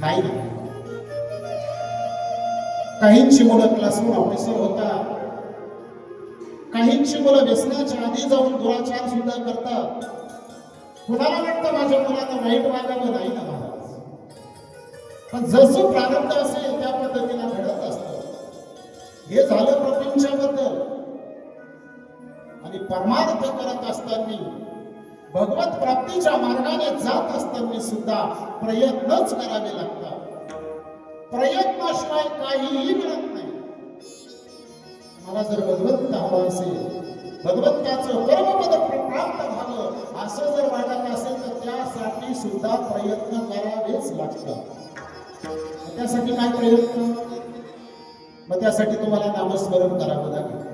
नाही काहींची मुलं क्लासरूम ऑफिसर होता काहींची मुलं व्यसनाच्या आधी जाऊन दुराचार सुद्धा करतात. कुणाला वाटतं माझ्या मुलाला वाईट वागावं? नाही ना महाराज पण जसं प्रारंभ असेल त्या पद्धतीला घडत असतं. हे झालं प्रपंचाबद्दल. आणि परमार्थ करत असताना भगवत प्राप्तीच्या मार्गाने जात असताना सुद्धा प्रयत्नच करावे लागतात. प्रयत्नाशिवाय काहीही मिळत नाही. मला जर भगवंत हवा असेल भगवंताचं कर्मपद प्राप्त झालं असं जर वाटत असेल तर त्यासाठी सुद्धा प्रयत्न करावेच लागतात. त्यासाठी काय प्रयत्न? मग त्यासाठी तुम्हाला नामस्मरण करावं लागेल.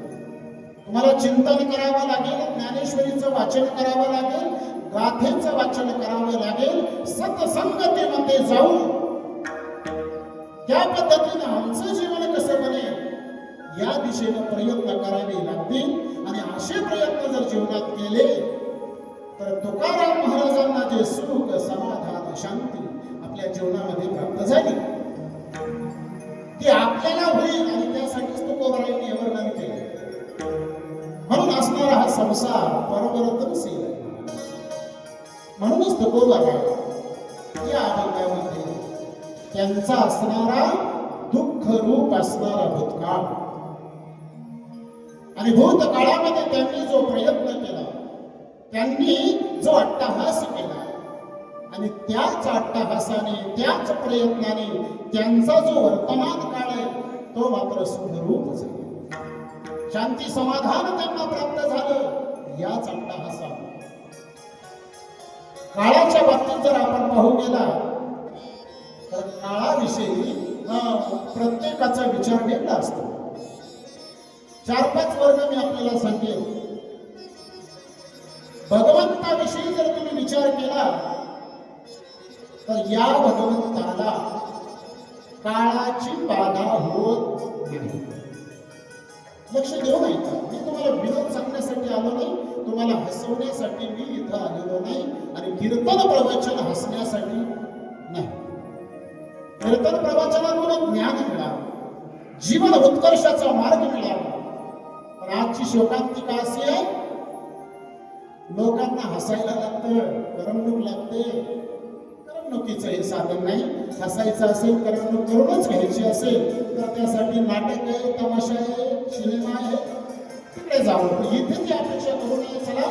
तुम्हाला चिंतन करावं लागेल ज्ञानेश्वरीचं वाचन करावं लागेल गाथेचं वाचन करावं लागेल सतसंगतीमध्ये जाऊन त्या पद्धतीनं आमचं जीवन कसं बनेल या दिशेनं प्रयत्न करावे लागतील. आणि असे प्रयत्न जर जीवनात केले तर तुकाराम महाराजांना जे सुख समाधान शांती आपल्या जीवनामध्ये प्राप्त झाली. ती आपल्याला होईल. संसार परमरतनशील आहे. म्हणूनच तो कोबर आहे या अभंगामध्ये त्यांचा असणारा दुःख रूप असणारा भूतकाळ. आणि भूतकाळामध्ये त्यांनी जो प्रयत्न केला त्यांनी जो अट्टहास केला आणि त्याच अट्टहासाने त्याच प्रयत्नाने त्यांचा जो वर्तमान काळ आहे तो मात्र सुखरूप झाला. शांती समाधान त्यांना प्राप्त झालं याच आपला हसा काळाच्या बाबतीत जर आपण पाहू गेला तर काळाविषयी प्रत्येकाचा विचार वेगळा असतो. चार पाच वर्ग मी आपल्याला सांगेन. भगवंताविषयी जर तुम्ही विचार केला तर या भगवंताला काळाची बाधा हो लक्ष देऊ नाही का? मी तुम्हाला विनोद सांगण्यासाठी आलो नाही तुम्हाला हसवण्यासाठी मी इथं आलेलो नाही आणि कीर्तन प्रवचन हसण्यासाठी नाही. कीर्तन प्रवचनातून ज्ञान मिळावं जीवन उत्कर्षाचा मार्ग मिळावा पण आजची शोकांतिका अशी आहे लोकांना हसायला लागतं करमणूक लागते करमणुकीचं हे साधन नाही. हसायचं असेल करमणूक करूनच घ्यायची असेल तर त्यासाठी नाटक आहे तमाशा आहे सिनेमा आहे तिकडे जावं. इथे ती अपेक्षा करू नये चला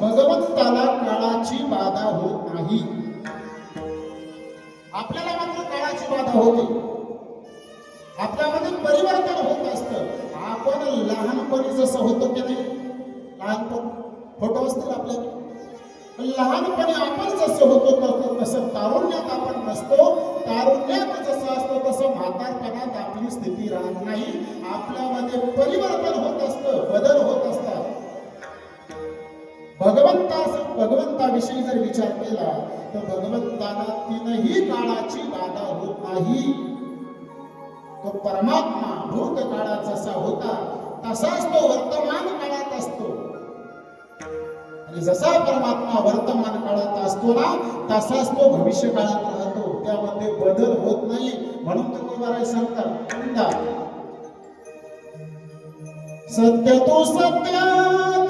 भगवंताला काळाची बाधा होत नाही. आपल्याला मात्र काळाची बाधा होते. आपल्यामध्ये परिवर्तन होत असतं. आपण लहानपणी जसं होतो की नाही लहानपण फोटो असतील आपल्याकडे. लहानपणी आपण जसं होतो तसं तसं तारुण्यात आपण नसतो. तारुण्यात जसं असतो तसं म्हातारपणात आपली स्थिती राहत नाही. आपल्यामध्ये परिवर्तन होत असतं बदल होत असतात. भगवंता भगवंताविषयी जर विचार केला तर भगवंताला तीनही काळाची बाधा होत नाही. तो परमात्मा भूत काळात जसा होता तसाच तो वर्तमान काळात जसा परमात्मा वर्तमान काळात असतो ना तसाच तो भविष्य काळात राहतो. त्यामध्ये बदल होत नाही. म्हणून तो कुमाराय सांगतात सत्य तो सत्य